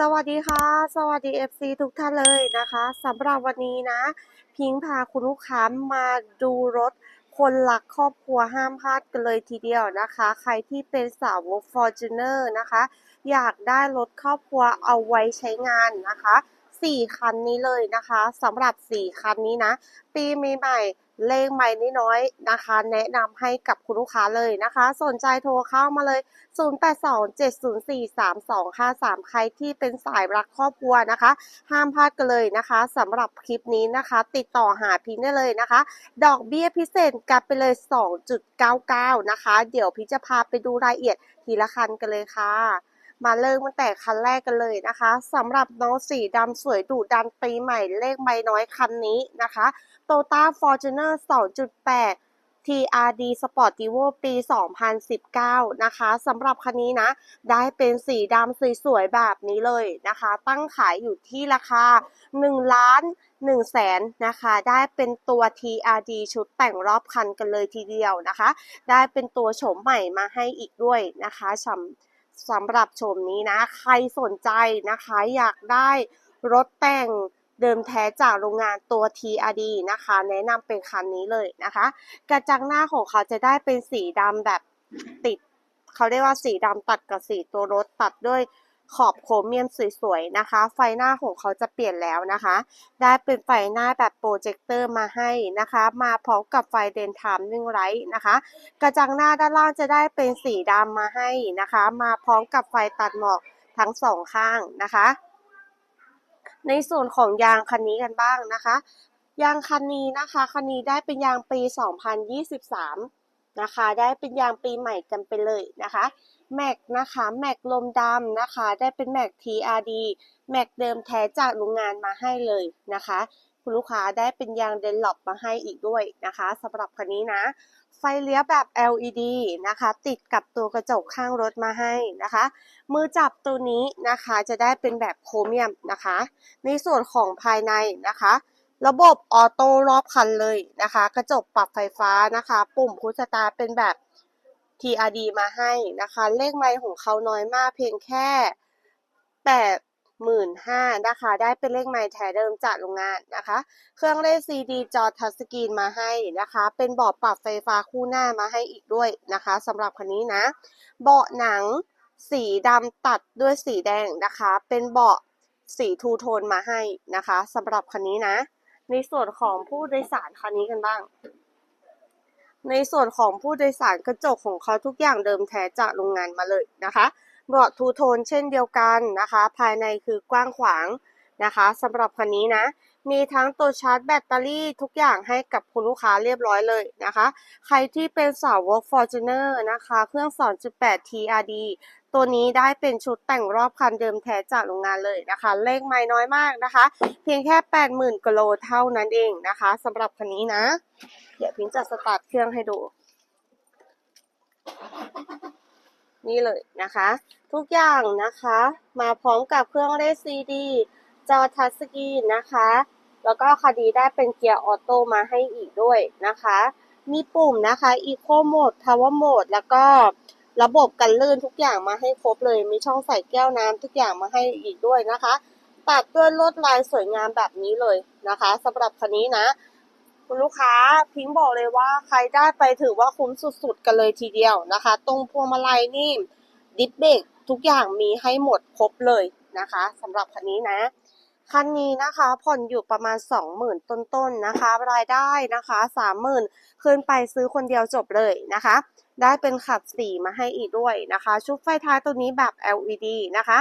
สวัสดีค่ะ สวัสดี FC ทุกท่านเลยนะคะสำหรับวันนี้นะ พิงพาคุณลูกค้ามาดูรถคนรักครอบครัวห้ามพลาดกันเลยทีเดียวนะคะ ใครที่เป็นสาวก Fortuner นะคะ อยากได้รถครอบครัวเอาไว้ใช้งานนะคะสี่คันนี้เลยนะคะสำหรับสี่คันนี้นะ ปีใหม่ๆ เลขใหม่นิดน้อยนะคะ แนะนำให้กับคุณลูกค้าเลยนะคะ สนใจโทรเข้ามาเลย 0827043253 ใครที่เป็นสายรักครอบครัวนะคะ ห้ามพลาดกันเลยนะคะสำหรับคลิปนี้นะคะ ติดต่อหาพิงได้เลยนะคะ ดอกเบี้ยพิเศษกลับไปเลย 2.99 นะคะ เดี๋ยวพี่จะพาไปดูรายละเอียดทีละคันกันเลยค่ะมาเริ่มตั้งแต่คันแรกกันเลยนะคะสำหรับน้องสีดำสวยดุดันปีใหม่เลขไม่น้อยคันนี้นะคะ t o t a Fortuner 2.8 TRD Sportivo ปี 2019 นะคะสำหรับคันนี้นะ ได้เป็นสีดำสวยๆแบบนี้เลยนะคะ ตั้งขายอยู่ที่ราคา 1 ล้าน1แสนนะคะ ได้เป็นตัว TRD ชุดแต่งรอบคันกันเลยทีเดียวนะคะ ได้เป็นตัวโฉมใหม่มาให้อีกด้วยนะคะสำสำหรับโฉมนี้นะ ใครสนใจนะคะ อยากได้รถแต่ง เดิมแท้จากโรงงานตัว TRD นะคะ แนะนำเป็นคันนี้เลยนะคะ กระจังหน้าของเขาจะได้เป็นสีดำแบบติด เขาเรียกว่าสีดำตัดกับสีตัวรถตัดด้วยขอบโครเมียมสวยๆนะคะ ไฟหน้าของเขาจะเปลี่ยนแล้วนะคะ ได้เป็นไฟหน้าแบบโปรเจคเตอร์มาให้นะคะ มาพร้อมกับไฟเดนไทม์นิ่งไรท์นะคะ กระจังหน้าด้านล่างจะได้เป็นสีดำมาให้นะคะ มาพร้อมกับไฟตัดหมอกทั้งสองข้างนะคะ ในส่วนของยางคันนี้กันบ้างนะคะ ยางคันนี้นะคะ คันนี้ได้เป็นยางปี 2023 นะคะ ได้เป็นยางปีใหม่กันไปเลยนะคะแม็กนะคะแม็กลมดำนะคะ ได้เป็นแม็ก TRD แม็กเดิมแท้จากโรงงานมาให้เลยนะคะ คุณลูกค้าได้เป็นยางเดนล็อปมาให้อีกด้วยนะคะสำหรับคันนี้นะ ไฟเลี้ยวแบบ LED นะคะ ติดกับตัวกระจกข้างรถมาให้นะคะ มือจับตัวนี้นะคะจะได้เป็นแบบโครเมียมนะคะ ในส่วนของภายในนะคะ ระบบออโต้รอบคันเลยนะคะ กระจกปรับไฟฟ้านะคะ ปุ่มพุชสตาร์เป็นแบบ TRD มาให้นะคะ เลขไมล์ของเขาน้อยมากเพียงแค่แปด หมื่นห้านะคะ ได้เป็นเลขไมล์แท้เดิมจากโรงงานนะคะ เครื่องเล่น CD จอทัชสกรีนมาให้นะคะ เป็นเบาะปรับไฟฟ้าคู่หน้ามาให้อีกด้วยนะคะสำหรับคันนี้นะ เบาะหนังสีดำตัดด้วยสีแดงนะคะ เป็นเบาะสีทูโทนมาให้นะคะสำหรับคันนี้นะ ในส่วนของผู้โดยสารคันนี้กันบ้าง ในส่วนของผู้โดยสารกระจกของเขาทุกอย่างเดิมแท้จากโรงงานมาเลยนะคะ เบาะทูโทนเช่นเดียวกันนะคะ ภายในคือกว้างขวางนะคะสำหรับคันนี้นะ มีทั้งตัวชาร์จแบตเตอรี่ทุกอย่างให้กับคุณลูกค้าเรียบร้อยเลยนะคะ ใครที่เป็นสาวก Fortuner นะคะ เครื่อง 2.8 TRD ตัวนี้ได้เป็นชุดแต่งรอบคันเดิมแท้จากโรงงานเลยนะคะ เลขไม่น้อยมากนะคะ เพียงแค่ 80,000กิโลเท่านั้นเองนะคะสำหรับคันนี้นะ เดี๋ยวพิงจะสตาร์ทเครื่องให้ดู นี่เลยนะคะ ทุกอย่างนะคะ มาพร้อมกับเครื่องเล่นซีดีจอทัชสกรีนนะคะ แล้วก็คดีได้เป็นเกียร์ออโต้มาให้อีกด้วยนะคะ มีปุ่มนะคะ Eco Mode Power Mode แล้วก็ระบบกันลื่นทุกอย่างมาให้ครบเลย มีช่องใส่แก้วน้ำทุกอย่างมาให้อีกด้วยนะคะตัดด้วยลวดลายสวยงามแบบนี้เลยนะคะสำหรับคันนี้นะ คุณลูกค้าพิงบอกเลยว่าใครได้ไปถือว่าคุ้มสุดๆกันเลยทีเดียวนะคะ ตรงพวงมาลัยนี่ดิสเบรกทุกอย่างมีให้หมดครบเลยนะคะสำหรับคันนี้นะ คันนี้นะคะผ่อนอยู่ประมาณ 20,000 ต้นๆนะคะ รายได้นะคะ 30,000ขึ้นไปซื้อคนเดียวจบเลยนะคะ ได้เป็นขับสีมาให้อีกด้วยนะคะ ชุดไฟท้ายตัวนี้แบบ LED นะคะ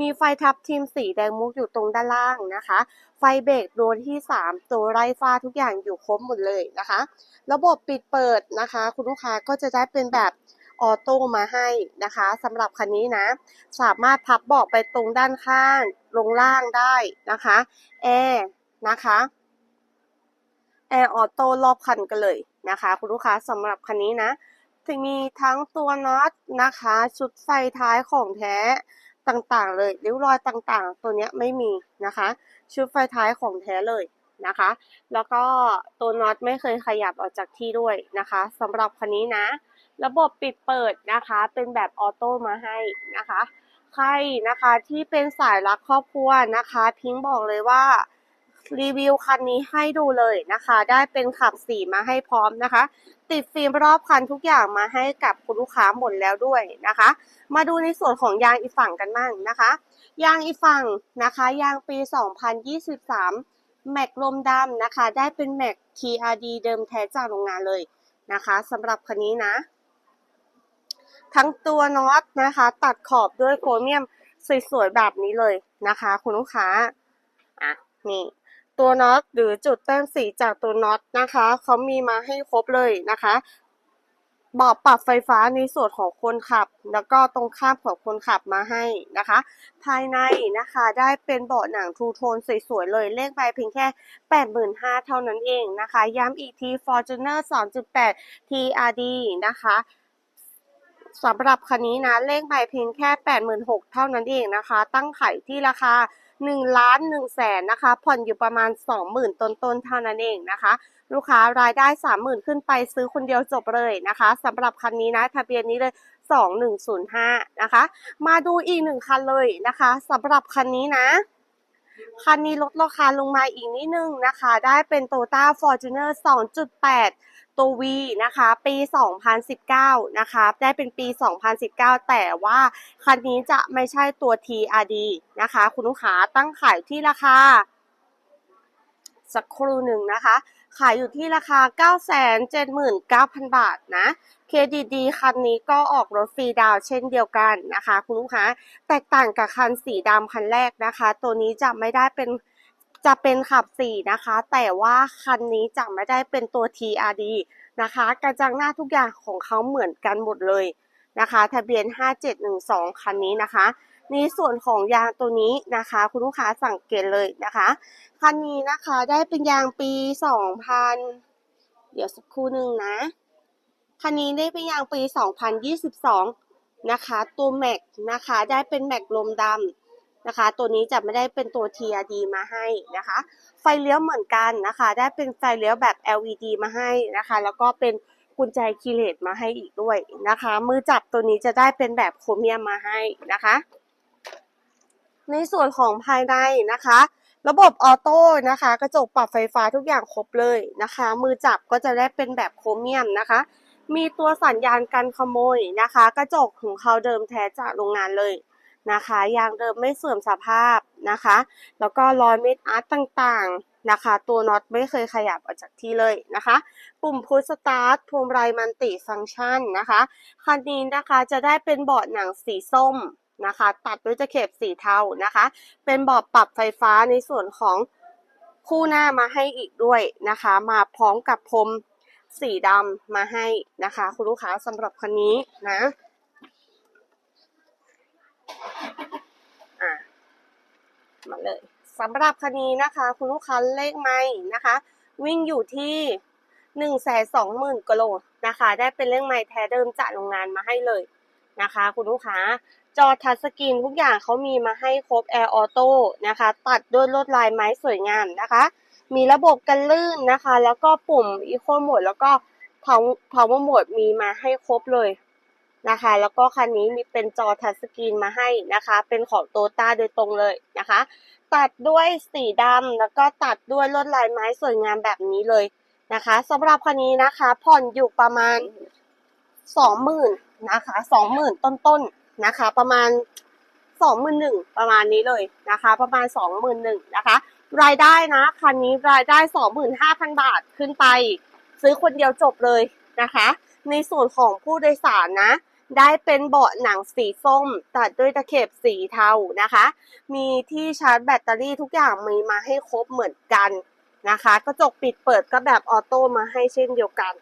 มีไฟทับทิมสีแดงมุกอยู่ตรงด้านล่างนะคะ ไฟเบรกดวงที่ 3 ตัวไรฟ้าทุกอย่างอยู่ครบหมดเลยนะคะ ระบบปิดเปิดนะคะ คุณลูกค้าก็จะได้เป็นแบบออโต้มาให้นะคะสำหรับคันนี้นะ สามารถพับเบาะไปตรงด้านข้าง ลงล่างได้นะคะแอร์นะคะแอร์ออโต้รอบคันกันเลยนะคะ คุณลูกค้าสำหรับคันนี้นะจะมีทั้งตัวน็อตนะคะ ชุดไฟท้ายของแท้ ต่างๆ เลยริ้วรอยต่างๆ ตัวเนี้ยไม่มีนะคะ ชุดไฟท้ายของแท้เลยนะคะ แล้วก็ตัวน็อตไม่เคยขยับออกจากที่ด้วยนะคะสำหรับคันนี้นะ ระบบปิดเปิดนะคะ เป็นแบบออโต้มาให้นะคะ ใครนะคะที่เป็นสายรักครอบครัวนะคะ พิงค์บอกเลยว่า รีวิวคันนี้ให้ดูเลยนะคะ ได้เป็นขับสีมาให้พร้อมนะคะ ติดฟิล์มรอบคันทุกอย่างมาให้กับคุณลูกค้าหมดแล้วด้วยนะคะ มาดูในส่วนของยางอีฝั่งกันบ้างนะคะ ยางอีฝั่งนะคะ ยางปี 2023 แม็กลมดำนะคะ ได้เป็นแม็ก TRD เดิมแท้จากโรงงานเลยนะคะสำหรับคันนี้นะ ทั้งตัวน็อตนะคะ ตัดขอบด้วยโครเมียมสวยๆแบบนี้เลยนะคะ คุณลูกค้าอะนี่ ตัวน็อตหรือจุดแต้มสีจากตัวน็อตนะคะเขามีมาให้ครบเลยนะคะเบาะปรับไฟฟ้าในส่วนของคนขับ แล้วก็ตรงข้ามของคนขับมาให้นะคะ ภายในนะคะได้เป็นเบาะหนังทูโทนสวยๆเลยเลขใบเพียงแค่ 85,000เท่านั้นเองนะคะ ย้ำอีกที Fortuner 2.8 TRD นะคะสำหรับคันนี้นะเลขใบเพียงแค่ 86,000เท่านั้นเองนะคะ ตั้งขายที่ราคา 1ล้าน1แสนนะคะ ผ่อนอยู่ประมาณ 20,000 ต้นๆเท่านั้นเองนะคะ ลูกค้ารายได้ 30,000 ขึ้นไปซื้อคนเดียวจบเลยนะคะสำหรับคันนี้นะทะเบียนนี้เลย 2105 นะคะ มาดูอีกหนึ่งคันเลยนะคะสำหรับคันนี้นะคันนี้ลดราคาลงมาอีกนิดนึงนะคะ ได้เป็น Toyota Fortuner 2.8 ตัว V นะคะ ปี 2019 นะคะ ได้เป็นปี 2019 แต่ว่าคันนี้จะไม่ใช่ตัว TRD นะคะ คุณลูกค้าตั้งขายที่ราคา สักครู่หนึ่งนะคะ ขายอยู่ที่ราคา 979,000 บาทนะเครดิตดีคันนี้ก็ออกรถฟรีดาวเช่นเดียวกันนะคะ คุณลูกค้าแตกต่างกับคันสีดำคันแรกนะคะ ตัวนี้จะไม่ได้เป็น จะเป็นขับสีนะคะ แต่ว่าคันนี้จะไม่ได้เป็นตัว TRD นะคะ กระจังหน้าทุกอย่างของเขาเหมือนกันหมดเลยนะคะ ทะเบียน 5712 คันนี้นะคะ ในส่วนของยางตัวนี้นะคะ คุณลูกค้าสังเกตเลยนะคะ คันนี้นะคะได้เป็นยางปี 2000 เดี๋ยวสักครู่หนึ่งนะ คันนี้ได้เป็นยางปี 2022 นะคะ ตัวแม็กนะคะ ได้เป็นแม็กลมดำ นะคะ ตัวนี้จะไม่ได้เป็นตัว TRD มาให้นะคะ ไฟเลี้ยวเหมือนกันนะคะ ได้เป็นไฟเลี้ยวแบบ LED มาให้นะคะ แล้วก็เป็นกุญแจคีเลสมาให้อีกด้วยนะคะ มือจับตัวนี้จะได้เป็นแบบโครเมียมมาให้นะคะ ในส่วนของภายในนะคะ ระบบออโต้นะคะ กระจกปรับไฟฟ้าทุกอย่างครบเลยนะคะ มือจับก็จะได้เป็นแบบโครเมียมนะคะ มีตัวสัญญาณกันขโมยนะคะ กระจกของเขาเดิมแท้จากโรงงานเลย นะคะ ยางเดิมไม่เสื่อมสภาพนะคะ แล้วก็รอยเม็ดอาร์ตต่างๆนะคะ ตัวน็อตไม่เคยขยับออกจากที่เลยนะคะ ปุ่มพุชสตาร์ทพวงมายมันติฟังก์ชันนะคะ คันนี้นะคะจะได้เป็นเบาะหนังสีส้มนะคะ ตัดด้วยตะเข็บสีเทานะคะ เป็นเบาะปรับไฟฟ้าในส่วนของคู่หน้ามาให้อีกด้วยนะคะ มาพร้อมกับพรมสีดำมาให้นะคะ คุณลูกค้าสำหรับคันนี้นะ มาเลยสำหรับคันนี้นะคะ คุณลูกค้าเลขไม่นะคะ วิ่งอยู่ที่หนึ่งแสนสองหมื่นกิโลนะคะ ได้เป็นเลขไม้แท้เดิมจากโรงงานมาให้เลยนะคะ คุณลูกค้าจอทัชสกรีนทุกอย่างเขามีมาให้ครบแอร์ออโต้นะคะ ตัดด้วยลวดลายไม้สวยงามนะคะ มีระบบกันลื่นนะคะ แล้วก็ปุ่มอีโคโหมดแล้วก็ power mode มีมาให้ครบเลย นะคะ แล้วก็คันนี้มีเป็นจอทัชสกรีนมาให้นะคะ เป็นของโตต้าโดยตรงเลยนะคะ ตัดด้วยสีดำแล้วก็ตัดด้วยลวดลายไม้สวยงามแบบนี้เลยนะคะสำหรับคันนี้นะคะ ผ่อนอยู่ประมาณสองหมื่นนะคะสองหมื่นต้นๆนะคะ ประมาณสองหมื่นหนึ่งประมาณนี้เลยนะคะ ประมาณสองหมื่นหนึ่งนะคะ รายได้นะคันนี้รายได้สองหมื่นห้าพันบาทขึ้นไป ซื้อคนเดียวจบเลยนะคะ ในส่วนของผู้โดยสารนะ ได้เป็นเบาะหนังสีส้ม ตัดด้วยตะเข็บสีเทานะคะ มีที่ชาร์จแบตเตอรี่ทุกอย่างมีมาให้ครบเหมือนกันนะคะกระจกปิดเปิดก็แบบออโต้มาให้เช่นเดียวกัน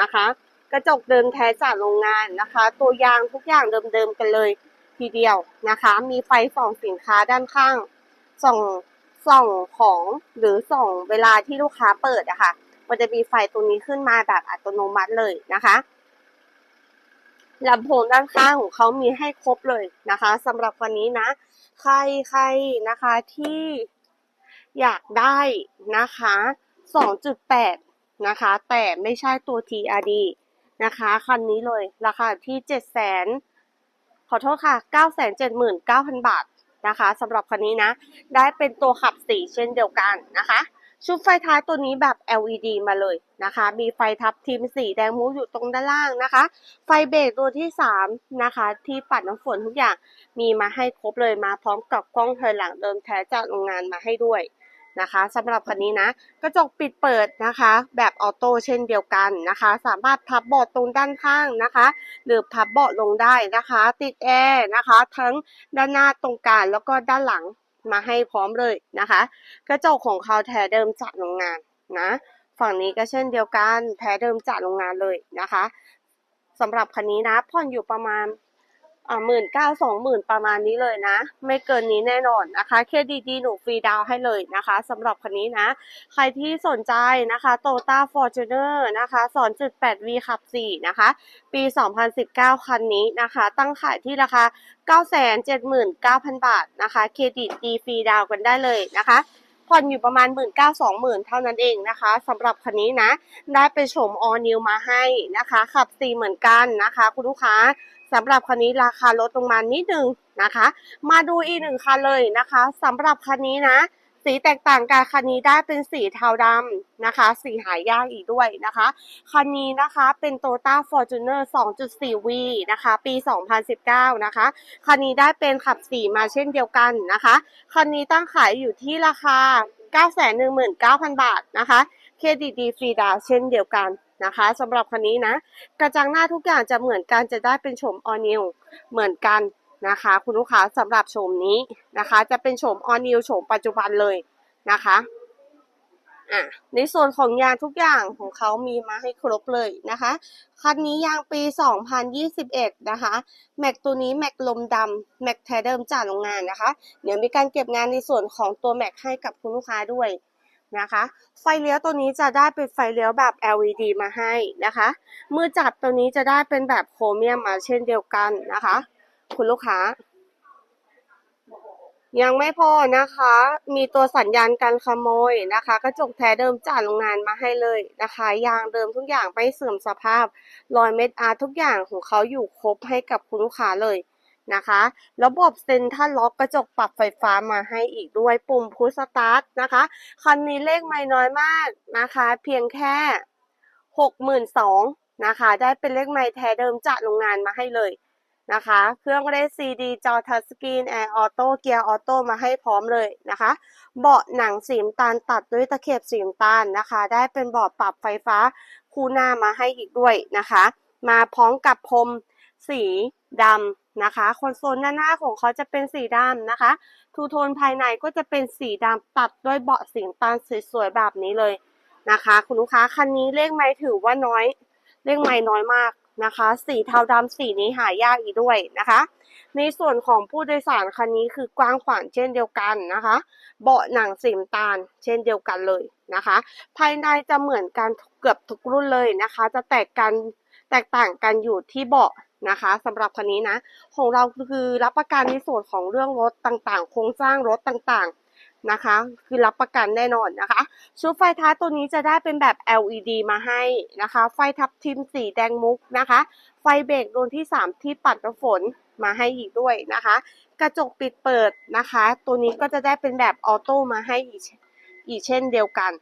นะคะ กระจกเดิมแท้จากโรงงานนะคะ ตัวยางทุกอย่างเดิมๆกันเลยทีเดียวนะคะ มีไฟส่องสินค้าด้านข้างส่องส่องของหรือส่องเวลาที่ลูกค้าเปิดอะคะ่ะมันจะมีไฟตรงนี้ขึ้นมาแบบอัตโนมัติเลยนะคะ ลำโพงด้านข้างของเขามีให้ครบเลยนะคะสำหรับวันนี้นะ ใครใครนะคะที่อยากได้นะคะ 2.8 นะคะ แต่ไม่ใช่ตัว TRD นะคะคันนี้เลยราคาที่ 7 0 0 0 0ขอโทษค่ะ 979,000 บาทนะคะสำหรับคันนี้นะ ได้เป็นตัวขับสีเช่นเดียวกันนะคะ ชุดไฟท้ายตัวนี้แบบ LED มาเลยนะคะ มีไฟทับทิมสีแดงมูอยู่ตรงด้านล่างนะคะ ไฟเบรกตัวที่ 3 นะคะ ที่ปัดน้ำฝนทุกอย่างมีมาให้ครบเลยมาพร้อมกับกล้องถอยหลังเดิมแท้จากโรงงานมาให้ด้วยนะคะสำหรับคันนี้นะกระจกปิดเปิดนะคะ แบบออโต้เช่นเดียวกันนะคะ สามารถพับเบาะตรงด้านข้างนะคะ หรือพับเบาะลงได้นะคะ ติดแอร์นะคะ ทั้งด้านหน้าตรงกลางแล้วก็ด้านหลัง มาให้พร้อมเลยนะคะ กระจกของเขาแท้เดิมจากโรงงานนะ ฝั่งนี้ก็เช่นเดียวกันแท้เดิมจากโรงงานเลยนะคะสำหรับคันนี้นะผ่อนอยู่ประมาณ หมื่นเก้าสองหมื่นประมาณนี้เลยนะ ไม่เกินนี้แน่นอนนะคะเครดิตดีหนูฟรีดาวให้เลยนะคะสำหรับคันนี้นะ ใครที่สนใจนะคะ Toyota Fortuner นะคะ2.8 V ขับ4นะคะ ปี 2019 คันนี้นะคะ ตั้งขายที่ราคา 979,000 บาทนะคะเครดิตดีฟรีดาวกันได้เลยนะคะผ่อนอยู่ประมาณ 1 9 2 0 0 0 เท่านั้นเองนะคะสำหรับคันนี้นะ ได้ไปชม All New มาให้นะคะ ขับ4เหมือนกันนะคะ คุณลูกค้า สำหรับคันนี้ราคาลดลงมานิดนึงนะคะ มาดูอีกหนึ่งคันเลยนะคะสำหรับคันนี้นะสีแตกต่างกันคันนี้ได้เป็นสีเทาดำนะคะ สีหายากอีกด้วยนะคะ คันนี้นะคะเป็น Toyota Fortuner 2.4V นะคะ ปี 2019 นะคะ คันนี้ได้เป็นขับสีมาเช่นเดียวกันนะคะ คันนี้ตั้งขายอยู่ที่ราคา 919,000 บาทนะคะ เครดิตดีฟรีดาวเช่นเดียวกัน นะคะสำหรับคันนี้นะ กระจังหน้าทุกอย่างจะเหมือนกันจะได้เป็นโฉมออนิวเหมือนกันนะคะ คุณลูกค้าสำหรับโฉมนี้นะคะ จะเป็นโฉมออนิวโฉมปัจจุบันเลยนะคะอะในส่วนของยางทุกอย่างของเขามีมาให้ครบเลยนะคะคันนี้ยางปี 2021 นะคะ แม็กตัวนี้แม็กลมดำแม็กแท้เดิมจากโรงงานนะคะ เดี๋ยวมีการเก็บงานในส่วนของตัวแม็กให้กับคุณลูกค้าด้วย นะคะ ไฟเลี้ยวตัวนี้จะได้เป็นไฟเลี้ยวแบบ LED มาให้นะคะ มือจับตัวนี้จะได้เป็นแบบโครเมียมมาเช่นเดียวกันนะคะ คุณลูกค้า ยังไม่พอนะคะ มีตัวสัญญาณการขโมยนะคะกระจกแท้เดิมจากโรงงานมาให้เลยนะคะยางเดิมทุกอย่างไม่เสื่อมสภาพรอยเม็ดอาร์ทุกอย่างของเขาอยู่ครบให้กับคุณลูกค้าเลย นะคะ ระบบเซ็นทรัลล็อกกระจกปรับไฟฟ้ามาให้อีกด้วยปุ่มพุชสตาร์ทนะคะ คันนี้เลขไม่น้อยมากนะคะ เพียงแค่หกหมื่นสองนะคะ ได้เป็นเลขไม่แท้เดิมจากโรงงานมาให้เลยนะคะ เครื่องเล่นซีดีจอทัชสกรีนแอร์ออโต้เกียร์ออโต้มาให้พร้อมเลยนะคะ เบาะหนังสีน้ำตาลตัดด้วยตะเข็บสีน้ำตาลนะคะ ได้เป็นเบาะปรับไฟฟ้าคู่หน้ามาให้อีกด้วยนะคะ มาพร้อมกับพรม สีดำนะคะคอนโซลด้านหน้าของเขาจะเป็นสีดำนะคะ ทูโทนภายในก็จะเป็นสีดำตัดด้วยเบาะสีน้ำตาลสวยๆแบบนี้เลยนะคะ คุณลูกค้าคันนี้เลขไม้ถือว่าน้อย เลขไม้น้อยมากนะคะ สีเทาดำสีนี้หายากอีกด้วยนะคะ ในส่วนของผู้โดยสารคันนี้คือกว้างขวางเช่นเดียวกันนะคะ เบาะหนังสีน้ำตาลเช่นเดียวกันเลยนะคะ ภายในจะเหมือนกันเกือบทุกรุ่นเลยนะคะ จะแตกกันแตกต่างกันอยู่ที่เบาะ นะคะสำหรับคันนี้นะ ของเราคือรับประกันในส่วนของเรื่องรถต่างๆ โครงสร้างรถต่างๆนะคะ คือรับประกันแน่นอนนะคะ ชุดไฟท้ายตัวนี้จะได้เป็นแบบ LED มาให้นะคะ ไฟทับทิมสีแดงมุกนะคะ ไฟเบรกดวงที่ 3 ที่ปัดน้ำฝนมาให้อีกด้วยนะคะ กระจกปิดเปิดนะคะ ตัวนี้ก็จะได้เป็นแบบออโต้มาให้อีกอีกเช่นเดียวกัน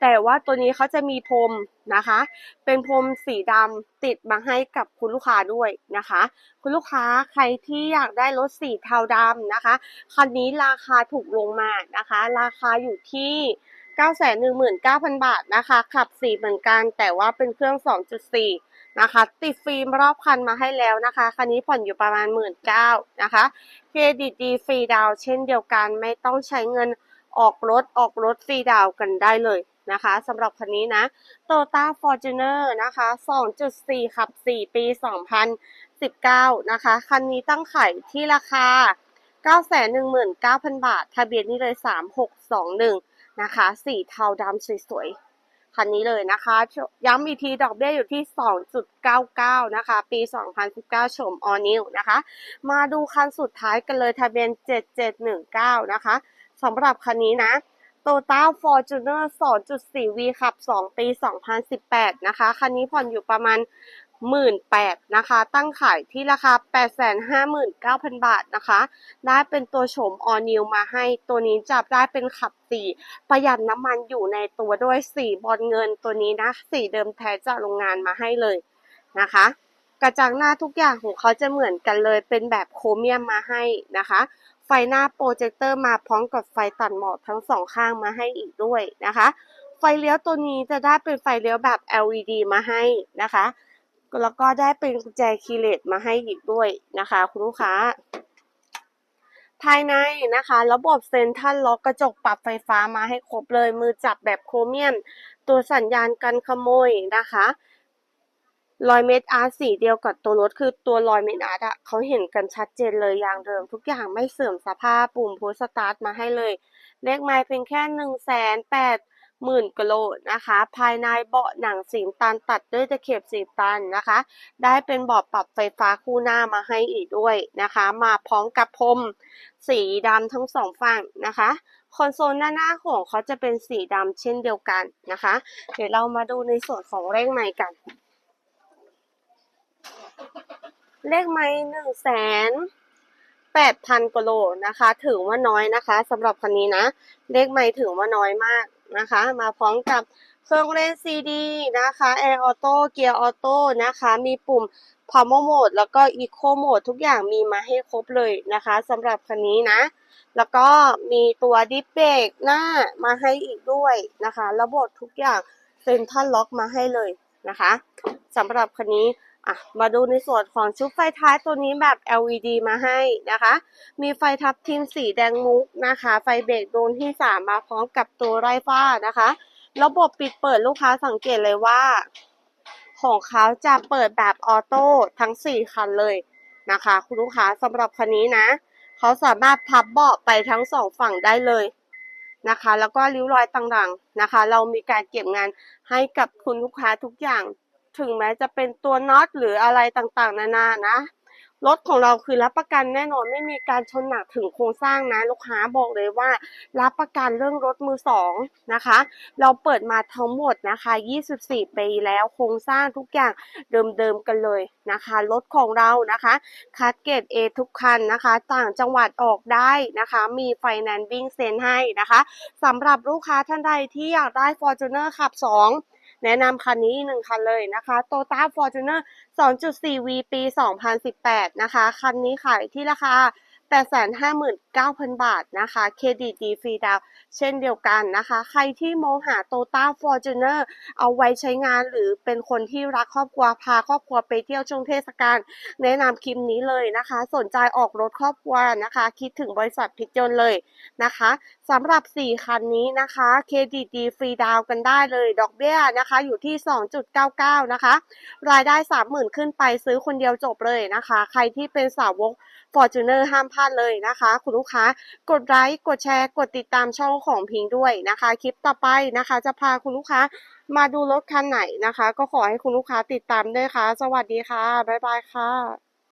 แต่ว่าตัวนี้เขาจะมีพรมนะคะ เป็นพรมสีดำติดมาให้กับคุณลูกค้าด้วยนะคะ คุณลูกค้าใครที่อยากได้รถสีเทาดำนะคะ คันนี้ราคาถูกลงมานะคะ ราคาอยู่ที่919,000 บาทนะคะ ขับ 4 เหมือนกัน แต่ว่าเป็นเครื่อง 2.4 นะคะ ติดฟิล์มรอบคันมาให้แล้วนะคะ คันนี้ผ่อนอยู่ประมาณ 19,000นะคะ เครดิตดีฟรีดาวเช่นเดียวกัน ไม่ต้องใช้เงินออกรถออกรถฟรีดาวกันได้เลย นะคะสำหรับคันนี้นะ Toyota Fortuner นะคะ 2.4 ขับ 4 ปี 2019 นะคะ คันนี้ตั้งขายที่ราคา 919,000 บาท ทะเบียนนี่เลย 3621 นะคะ สีเทาดำสวยๆ คันนี้เลยนะคะ ย้ำอีกทีดอกเบี้ยอยู่ที่ 2.99 นะคะ ปี 2019 ชม All New นะคะ มาดูคันสุดท้ายกันเลยทะเบียน 7719 นะคะสำหรับคันนี้นะ Toyota Fortuner 2.4V ขับ 2 ปี 2018 นะคะ คันนี้ผ่อนอยู่ประมาณหมื่นแปดนะคะ ตั้งขายที่ราคาแปดแสนห้าหมื่นเก้าพันบาทนะคะ ได้เป็นตัวโฉมออนิวมาให้ ตัวนี้จับได้เป็นขับสีประหยัดน้ำมันอยู่ในตัวด้วยสีบอลเงินตัวนี้นะ สีเดิมแท้จากโรงงานมาให้เลยนะคะกระจังหน้าทุกอย่างของเขาจะเหมือนกันเลยเป็นแบบโครเมียมมาให้นะคะ ไฟหน้าโปรเจคเตอร์มาพร้อมกับไฟตัดหมอกทั้งสองข้างมาให้อีกด้วยนะคะ ไฟเลี้ยวตัวนี้จะได้เป็นไฟเลี้ยวแบบ LED มาให้นะคะ แล้วก็ได้เป็นกุญแจคีย์เลสมาให้อีกด้วยนะคะ คุณลูกค้า ภายในนะคะระบบเซ็นทรัลล็อกกระจกปรับไฟฟ้ามาให้ครบเลยมือจับแบบโครเมียม ตัวสัญญาณกันขโมยนะคะ รอยเม็ดอาร์ตสีเดียวกับตัวรถคือตัวรอยเม็ดอาร์ตอะเขาเห็นกันชัดเจนเลยอย่างเดิม ทุกอย่างไม่เสื่อมสภาพปุ่มโพสตาร์ทมาให้เลย เลขไมล์เพียงแค่หนึ่งแสนแปดหมื่นกิโลนะคะ ภายในเบาะหนังสีตันตัดด้วยตะเข็บสีตันนะคะ ได้เป็นเบาะปรับไฟฟ้าคู่หน้ามาให้อีกด้วยนะคะ มาพร้อมกับพรมสีดำทั้งสองฝั่งนะคะคอนโซลหน้าหน้าของเขาจะเป็นสีดำเช่นเดียวกันนะคะ เดี๋ยวเรามาดูในส่วนของเลขไมล์กัน เลขไม้หนึ่งแสนแปดพันกโลนะคะ ถือว่าน้อยนะคะสำหรับคันนี้นะ เลขไม้ถือว่าน้อยมากนะคะ มาพร้อมกับเครื่องเล่นซีดีนะคะแอร์ออโต้เกียร์ออโต้นะคะ มีปุ่ม Power Mode แล้วก็ Eco Mode ทุกอย่างมีมาให้ครบเลยนะคะสำหรับคันนี้นะ แล้วก็มีตัวดิสเบรกหน้ามาให้อีกด้วยนะคะ ระบบทุกอย่างเซ็นทรัลล็อกมาให้เลยนะคะสำหรับคันนี้ อะมาดูในส่วนของชุดไฟท้ายตัวนี้แบบ LED มาให้นะคะ มีไฟทับทิมสีแดงมุกนะคะ ไฟเบรกโดนที่สามมาพร้อมกับตัวไรฟ้านะคะ ระบบปิดเปิดลูกค้าสังเกตเลยว่า ของเขาจะเปิดแบบออโต้ทั้ง 4 คันเลยนะคะ คุณลูกค้าสำหรับคันนี้นะ เขาสามารถพับเบาะไปทั้งสองฝั่งได้เลยนะคะ แล้วก็ริ้วรอยต่างๆนะคะ เรามีการเก็บงานให้กับคุณลูกค้าทุกอย่าง ถึงแม้จะเป็นตัวน็อตหรืออะไรต่างๆ นานานะรถของเราคือรับประกันแน่นอนไม่มีการชนหนักถึงโครงสร้างนะ ลูกค้าบอกเลยว่า รับประกันเรื่องรถมือสองนะคะ เราเปิดมาทั้งหมดนะคะ 24 ปีแล้วโครงสร้างทุกอย่างเดิมๆกันเลยนะคะรถของเรานะคะ คัดเกรด A ทุกคันนะคะ ต่างจังหวัดออกได้นะคะ มีไฟแนนซ์วิ่งเซ็นให้นะคะสำหรับลูกค้าท่านใดที่อยากได้ Fortuner ขับ 2 แนะนำคันนี้หนึ่งคันเลยนะคะ Toyota Fortuner 2.4V ปี 2018 นะคะ คันนี้ขายที่ราคา 8 5 9 0 0 9,000 บาทนะคะเครดิตดีฟรีดาวเช่นเดียวกันนะคะ ใครที่มองหา Toyota Fortuner เอาไว้ใช้งานหรือเป็นคนที่รักครอบครัวพาครอบครัวไปเที่ยวช่วงเทศกาลแนะนำคลิปนี้เลยนะคะ สนใจออกรถครอบครัวนะคะ คิดถึงบริษัทพิจนเลยนะคะสำหรับ 4 คันนี้นะคะเครดิตดีฟรีดาวกันได้เลย ดอกเบี้ยนะคะ อยู่ที่ 2.99 นะคะ รายได้ 30,000 ขึ้นไปซื้อคนเดียวจบเลยนะคะ ใครที่เป็นสาวก Fortuner ห้ามพลาดเลยนะคะ คุณลูกค้า กดไลค์กดแชร์ กดติดตามช่องของพิงด้วยนะคะ คลิปต่อไปนะคะ จะพาคุณลูกค้ามาดูรถคันไหนนะคะ ก็ขอให้คุณลูกค้าติดตามด้วยค่ะ สวัสดีค่ะ บ๊ายบายค่ะ